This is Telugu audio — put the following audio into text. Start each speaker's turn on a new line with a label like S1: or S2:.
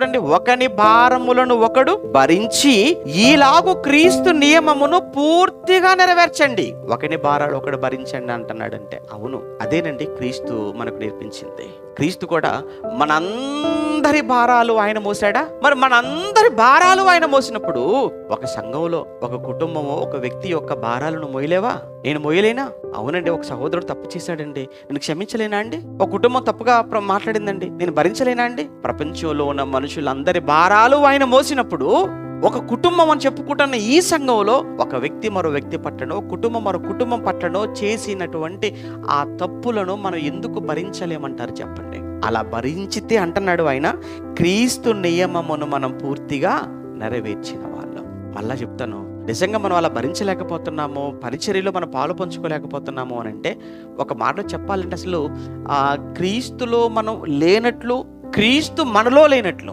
S1: చూడండి ఒకని భారములను ఒకడు భరించి ఈలాగు క్రీస్తు నియమమును పూర్తిగా నెరవేర్చండి. ఒకని భారాలు ఒకడు భరించండి అంటున్నాడంటే అవును అదేనండి క్రీస్తు మనకు నేర్పించింది. క్రీస్తు కూడా మనందరి భారాలు ఆయన మోసాడా మరి మనందరి భారాలు ఆయన మోసినప్పుడు ఒక సంఘంలో ఒక కుటుంబము ఒక వ్యక్తి యొక్క భారాలను మోయలేవా? నేను మోయలేనా అవునండి ఒక సహోదరుడు తప్పు చేశాడండి. నేను క్షమించలేనా అండి? ఒక కుటుంబం తప్పుగా మాట్లాడిందండి. నేను భరించలేనా అండి? ప్రపంచంలో ఉన్న మనుషులందరి భారాలు ఆయన మోసినప్పుడు ఒక కుటుంబం అని చెప్పుకుంటున్న ఈ సంఘంలో ఒక వ్యక్తి మరో వ్యక్తి పట్టనో కుటుంబం మరో కుటుంబం పట్టనో చేసినటువంటి ఆ తప్పులను మనం ఎందుకు భరించలేమంటారు చెప్పండి. అలా భరించితే అంటున్నాడు ఆయన క్రీస్తు నియమమును మనం పూర్తిగా నెరవేర్చిన వాళ్ళం. మళ్ళా చెప్తాను. నిజంగా మనం అలా భరించలేకపోతున్నాము పరిచర్యలో మనం పాలు పంచుకోలేకపోతున్నాము అని అంటే ఒక మాట చెప్పాలంటే అసలు ఆ క్రీస్తులో మనం లేనట్లు క్రీస్తు మనలో లేనట్లు